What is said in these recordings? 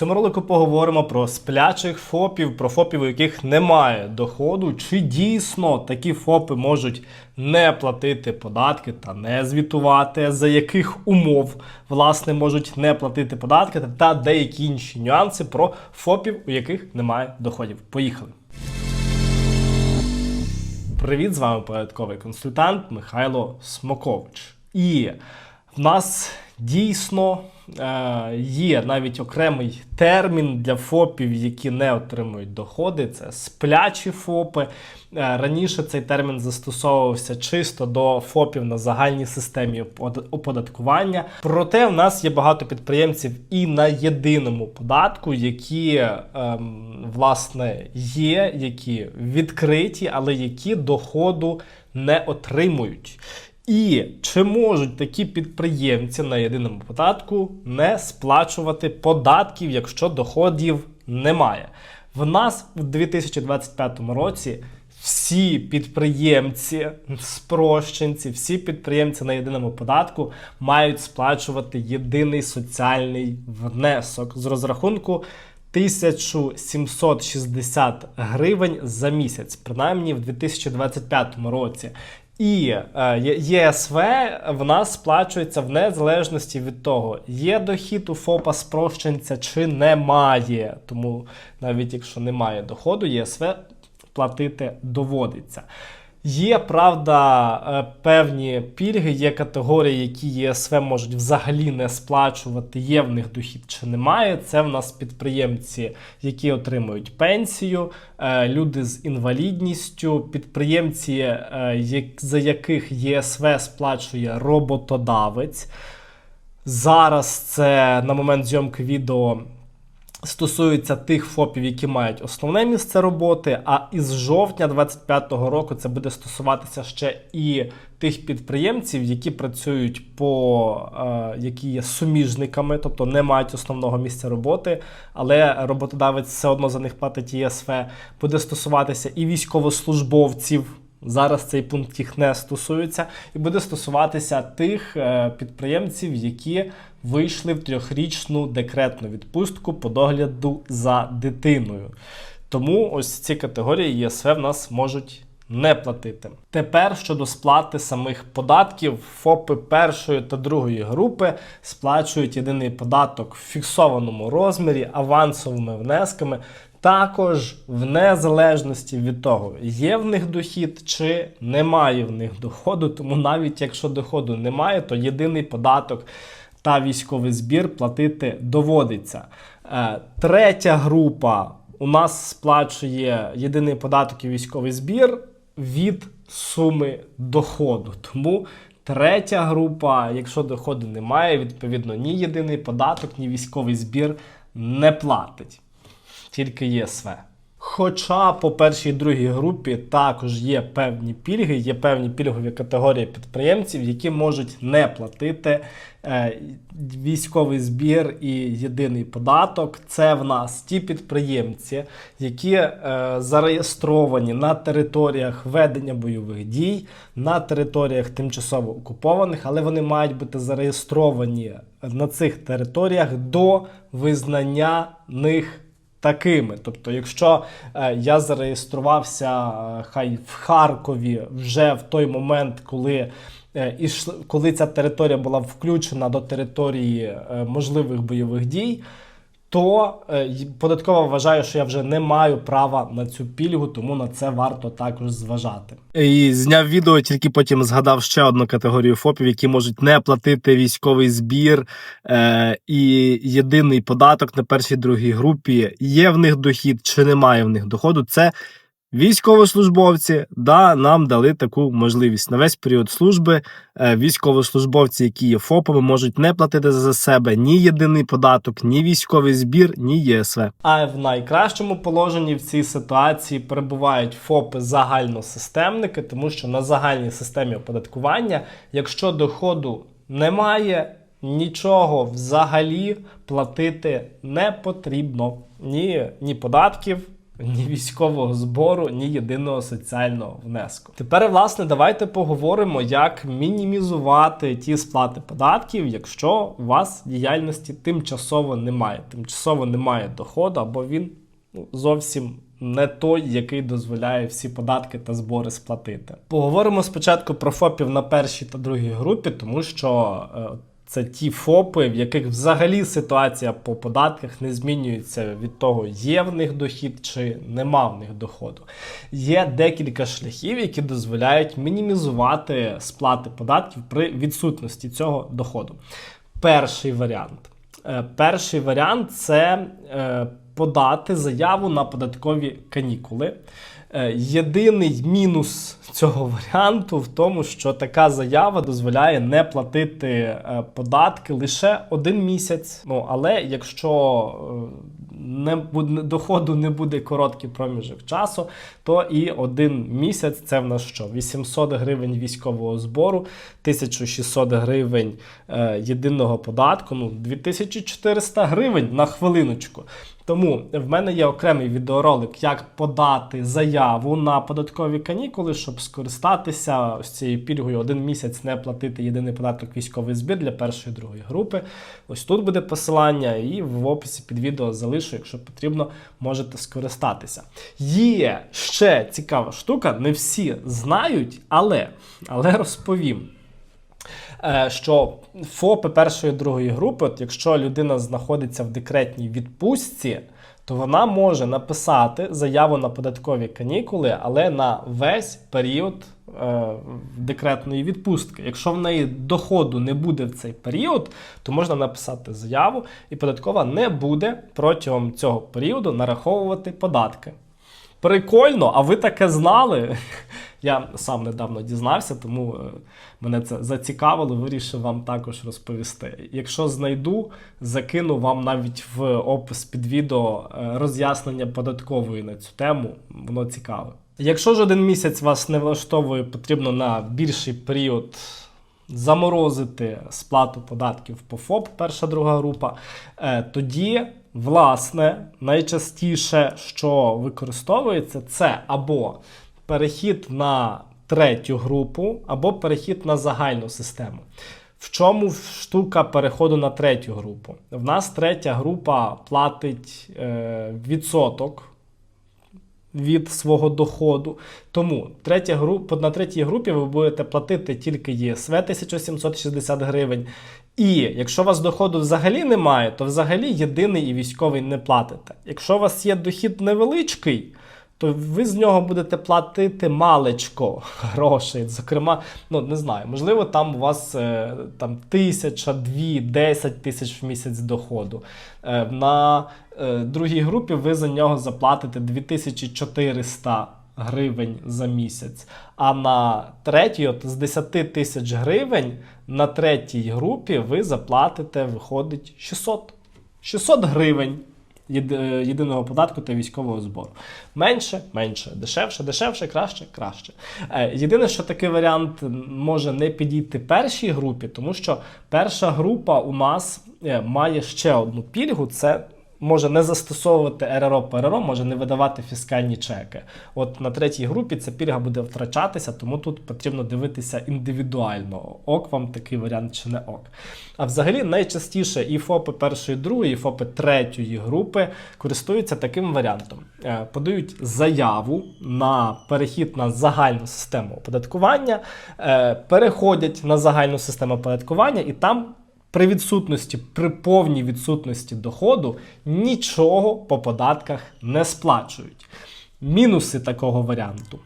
цьому ролику поговоримо про сплячих ФОПів, про ФОПів, у яких немає доходу, чи дійсно такі ФОПи можуть не платити податки та не звітувати, за яких умов власне можуть не платити податки та деякі інші нюанси про ФОПів, у яких немає доходів. Поїхали. Привіт, з вами порядковий консультант Михайло Смокович. І в нас дійсно є навіть окремий термін для ФОПів, які не отримують доходи. Це сплячі ФОПи. Е, раніше цей термін застосовувався чисто до ФОПів на загальній системі опод- оподаткування. Проте в нас є багато підприємців і на єдиному податку, які ем, власне є, які відкриті, але які доходу не отримують. І чи можуть такі підприємці на єдиному податку не сплачувати податків, якщо доходів немає? В нас в 2025 році всі підприємці, спрощенці, всі підприємці на єдиному податку мають сплачувати єдиний соціальний внесок з розрахунку 1760 гривень за місяць, принаймні в 2025 році. І е, ЄСВ в нас сплачується в незалежності від того, є дохід у ФОПа спрощенця чи немає. Тому навіть якщо немає доходу, ЄСВ платити доводиться. Є правда е, певні пільги, є категорії, які ЄСВ можуть взагалі не сплачувати, є в них дохід чи немає. Це в нас підприємці, які отримують пенсію, е, люди з інвалідністю, підприємці, е, за яких єСВ сплачує роботодавець. Зараз це на момент зйомки відео стосується тих ФОПів, які мають основне місце роботи. А із жовтня 2025 року це буде стосуватися ще і тих підприємців, які працюють по е, які є суміжниками, тобто не мають основного місця роботи, але роботодавець все одно за них платить ЄСВ. Буде стосуватися і військовослужбовців. Зараз цей пункт їх не стосується, і буде стосуватися тих е, підприємців, які вийшли в трьохрічну декретну відпустку по догляду за дитиною. Тому ось ці категорії ЄСВ в нас можуть не платити. Тепер щодо сплати самих податків, ФОПи першої та другої групи сплачують єдиний податок в фіксованому розмірі авансовими внесками. Також в незалежності від того, є в них дохід чи немає в них доходу. Тому навіть якщо доходу немає, то єдиний податок та військовий збір платити доводиться. Е, Третя група у нас сплачує єдиний податок і військовий збір від суми доходу. Тому третя група, якщо доходу немає, відповідно ні єдиний податок, ні військовий збір не платить тільки ЄСВ. Хоча по першій і другій групі також є певні пільги, є певні пільгові категорії підприємців, які можуть не платити е, військовий збір і єдиний податок. Це в нас ті підприємці, які е, зареєстровані на територіях ведення бойових дій, на територіях тимчасово окупованих, але вони мають бути зареєстровані на цих територіях до визнання них такими. Тобто, якщо е, я зареєструвався е, хай в Харкові вже в той момент, коли. е, ішл- Коли ця територія була включена до території можливих бойових дій, то е, податкова вважає, що я вже не маю права на цю пільгу, тому на це варто також зважати. І зняв відео, тільки потім згадав ще одну категорію ФОПів, які можуть не платити військовий збір е, і єдиний податок на першій другій групі. Є в них дохід чи немає в них доходу. Це Військовослужбовці, да, нам дали таку можливість на весь період служби. е, Військовослужбовці, які є ФОПами, можуть не платити за себе ні єдиний податок, ні військовий збір, ні ЄСВ. А в найкращому положенні в цій ситуації перебувають ФОПи загальносистемники, тому що на загальній системі оподаткування, якщо доходу немає, нічого взагалі платити не потрібно. Ні, ні податків, ні військового збору, ні єдиного соціального внеску. Тепер, власне, давайте поговоримо, як мінімізувати ті сплати податків, якщо у вас діяльності тимчасово немає. Тимчасово немає доходу, або він ну, зовсім не той, який дозволяє всі податки та збори сплатити. Поговоримо спочатку про ФОПів на першій та другій групі, тому що. Це ті ФОПи, в яких взагалі ситуація по податках не змінюється від того, є в них дохід чи нема в них доходу. Є декілька шляхів, які дозволяють мінімізувати сплати податків при відсутності цього доходу. Перший варіант. Е, Перший варіант це е, подати заяву на податкові канікули. Е, Єдиний мінус цього варіанту в тому, що така заява дозволяє не платити е, податки лише один місяць. Ну але якщо е, не буде доходу не буде короткий проміжок часу, то і один місяць це в нас що? 800 гривень військового збору, 1600 гривень єдиного податку, ну 2400 гривень на хвилиночку. Тому в мене є окремий відеоролик, як подати заяву на податкові канікули, щоб скористатися ось цією пільгою один місяць не платити єдиний податок військовий збір для першої другої групи. Ось тут буде посилання, і в описі під відео залишу, якщо потрібно, можете скористатися. Є ще цікава штука, не всі знають, але, але розповім. Е, що ФОПи першої другої групи, от якщо людина знаходиться в декретній відпустці, то вона може написати заяву на податкові канікули, але на весь період е, декретної відпустки. Якщо в неї доходу не буде в цей період, то можна написати заяву, і податкова не буде протягом цього періоду нараховувати податки. Прикольно, а ви таке знали? Я сам недавно дізнався, тому е, мене це зацікавило, вирішив вам також розповісти. Якщо знайду, закину вам навіть в опис під відео е, роз'яснення податкової на цю тему, воно цікаве. Якщо ж один місяць вас не влаштовує, потрібно на більший період заморозити сплату податків по ФОП, перша друга група, е, тоді, власне, найчастіше, що використовується, це або перехід на третю групу, або перехід на загальну систему. В чому штука переходу на третю групу? В нас третя група платить е, відсоток від свого доходу. Тому третя група, на третій групі ви будете платити тільки ЄСВ 1760 гривень. І якщо у вас доходу взагалі немає, то взагалі єдиний і військовий не платите. Якщо у вас є дохід невеличкий, то ви з нього будете платити малечко грошей. Зокрема, ну не знаю, можливо, там у вас е, там тисяча, дві, десять тисяч в місяць доходу. Е, на е, другій групі ви за нього заплатите 2400 гривень за місяць. А на третій, от з 10 тисяч гривень на третій групі ви заплатите, виходить 600. 600 гривень єдиного податку та військового збору. Менше, менше, дешевше, дешевше, краще, краще. Е, Єдине, що такий варіант може не підійти першій групі, тому що перша група у нас е, має ще одну пільгу. Це може не застосовувати РРО ПРРО, може не видавати фіскальні чеки. От на третій групі ця пільга буде втрачатися, тому тут потрібно дивитися індивідуально, ок вам такий варіант чи не ок. А взагалі найчастіше і ФОПи першої, другої, і ФОПи третьої групи користуються таким варіантом: Е, подають заяву на перехід на загальну систему оподаткування, е, переходять на загальну систему оподаткування і там при відсутності, при повній відсутності доходу нічого по податках не сплачують. Мінуси такого варіанту.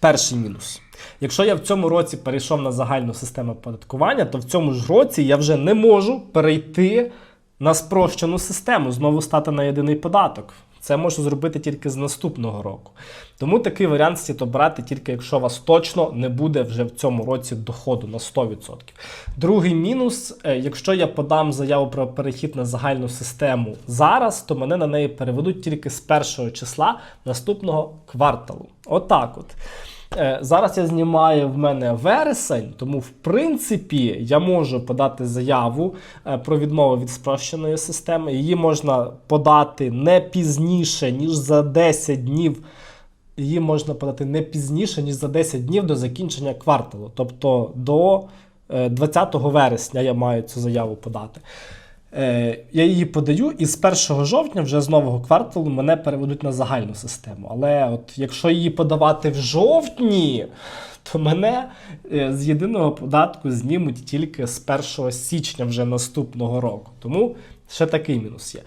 Перший мінус. Якщо я в цьому році перейшов на загальну систему оподаткування, то в цьому ж році я вже не можу перейти на спрощену систему, знову стати на єдиний податок. Це можу зробити тільки з наступного року. Тому такий варіант слід обрати тільки якщо у вас точно не буде вже в цьому році доходу на 100%. Другий мінус: е, якщо я подам заяву про перехід на загальну систему зараз, то мене на неї переведуть тільки з першого числа наступного кварталу. Отак от. Е, Зараз я знімаю в мене вересень, тому в принципі я можу подати заяву е, про відмову від спрощеної системи. Її можна подати не пізніше, ніж за 10 днів. Її можна подати не пізніше, ніж за 10 днів до закінчення кварталу. Тобто до е, 20 вересня я маю цю заяву подати. Е, Я її подаю, і з 1 жовтня вже з нового кварталу мене переведуть на загальну систему. Але от якщо її подавати в жовтні, то мене е, з єдиного податку знімуть тільки з 1 січня вже наступного року. Тому ще такий мінус є.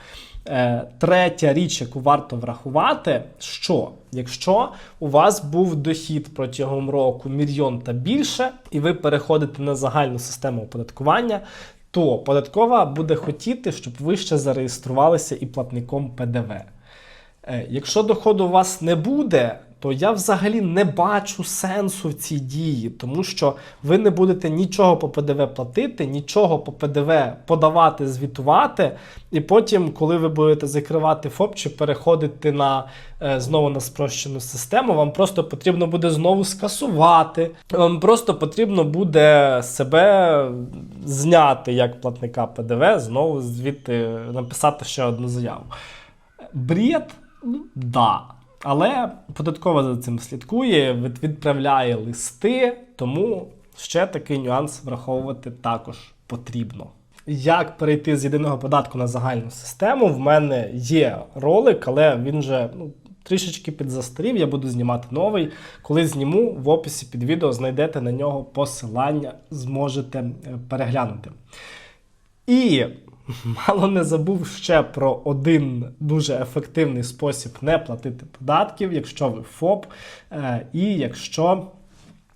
Е, Третя річ, яку варто врахувати, що якщо у вас був дохід протягом року мільйон та більше, і ви переходите на загальну систему оподаткування, то податкова буде хотіти, щоб ви ще зареєструвалися і платником ПДВ. Е, Якщо доходу у вас не буде, то я взагалі не бачу сенсу в цій дії, тому що ви не будете нічого по ПДВ платити, нічого по ПДВ подавати, звітувати, і потім, коли ви будете закривати ФОП чи переходити на е, знову на спрощену систему, вам просто потрібно буде знову скасувати. Вам просто потрібно буде себе зняти як платника ПДВ, знову звідти написати ще одну заяву. Бред, ну, да. Але податкова за цим слідкує, відправляє листи, тому ще такий нюанс враховувати також потрібно. Як перейти з єдиного податку на загальну систему? В мене є ролик, але він вже ну, трішечки підзастарів. Я буду знімати новий. Коли зніму, в описі під відео знайдете на нього посилання, зможете е, переглянути. І мало не забув ще про один дуже ефективний спосіб не платити податків, якщо ви ФОП, е, і якщо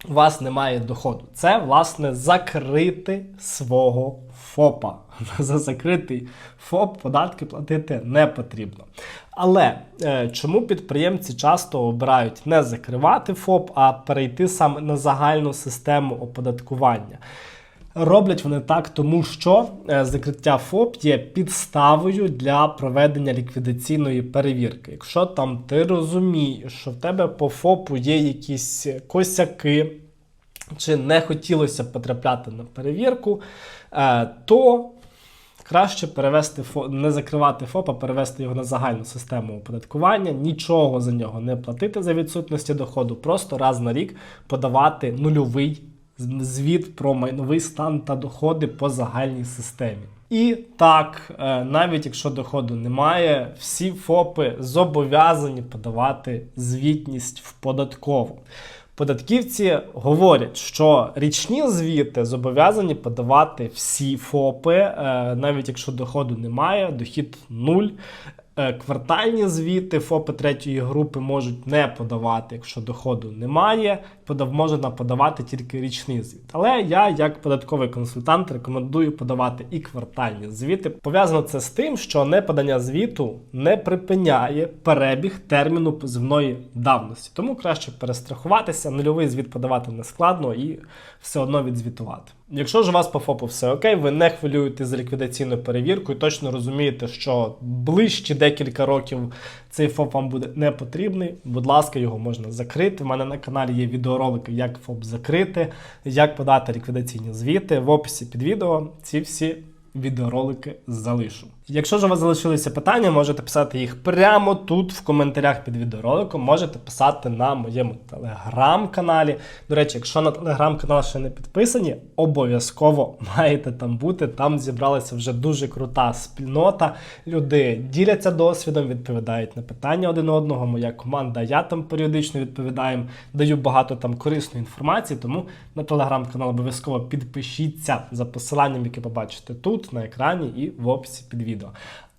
у вас немає доходу. Це, власне, закрити свого ФОПа. За закритий ФОП податки платити не потрібно. Але е, чому підприємці часто обирають не закривати ФОП, а перейти саме на загальну систему оподаткування? Роблять вони так, тому що е, закриття ФОП є підставою для проведення ліквідаційної перевірки. Якщо там ти розумієш, що в тебе по ФОПу є якісь косяки, чи не хотілося потрапляти на перевірку, е, то краще перевести ФОП, не закривати ФОП, а перевести його на загальну систему оподаткування, нічого за нього не платити за відсутності доходу, просто раз на рік подавати нульовий звіт про майновий стан та доходи по загальній системі. І так, е, навіть якщо доходу немає, всі ФОПи зобов'язані подавати звітність в податкову. Податківці говорять, що річні звіти зобов'язані подавати всі ФОПи, е, навіть якщо доходу немає, дохід нуль. Е, Квартальні звіти ФОПи третьої групи можуть не подавати, якщо доходу немає. Подав, можна подавати тільки річний звіт. Але я, як податковий консультант, рекомендую подавати і квартальні звіти. Пов'язано це з тим, що неподання звіту не припиняє перебіг терміну позивної давності. Тому краще перестрахуватися, нульовий звіт подавати не складно і все одно відзвітувати. Якщо ж у вас по ФОПу все окей, ви не хвилюєте за ліквідаційну перевірку точно розумієте, що ближче декілька років цей ФОП вам буде не потрібний. Будь ласка, його можна закрити. У мене на каналі є відеоролики, як ФОП закрити, як подати ліквідаційні звіти. В описі під відео ці всі відеоролики залишу. Якщо ж у вас залишилися питання, можете писати їх прямо тут в коментарях під відеороликом. Можете писати на моєму телеграм-каналі. До речі, якщо на телеграм-канал ще не підписані, обов'язково маєте там бути. Там зібралася вже дуже крута спільнота. Люди діляться досвідом, відповідають на питання один одного. Моя команда, я там періодично відповідаю, даю багато там корисної інформації. Тому на телеграм-канал обов'язково підпишіться за посиланням, яке побачите тут на екрані і в описі під відео.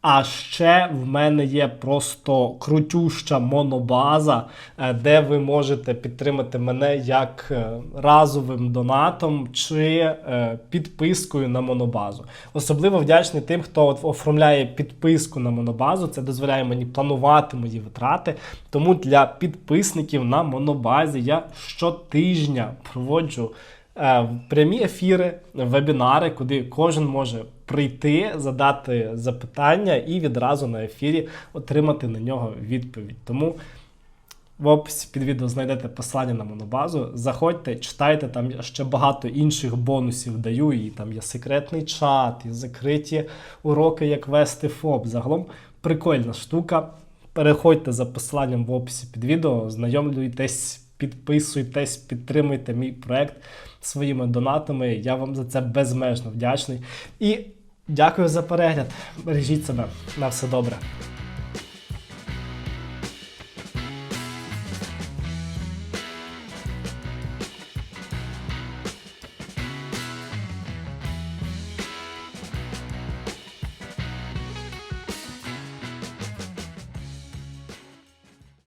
А ще в мене є просто крутюща монобаза, е, де ви можете підтримати мене як е, разовим донатом чи е, підпискою на монобазу. Особливо вдячний тим, хто оформляє підписку на монобазу. Це дозволяє мені планувати мої витрати. Тому для підписників на монобазі я щотижня проводжу прямі ефіри, вебінари, куди кожен може прийти, задати запитання і відразу на ефірі отримати на нього відповідь. Тому В описі під відео знайдете посилання на монобазу. Заходьте, читайте, там ще багато інших бонусів даю. І там є секретний чат, і закриті уроки, як вести ФОП. Загалом прикольна штука. Переходьте за посиланням в описі під відео, знайомлюйтесь, підписуйтесь, підтримуйте мій проект своїми донатами. Я вам за це безмежно вдячний. І дякую за перегляд. Бережіть себе. На все добре.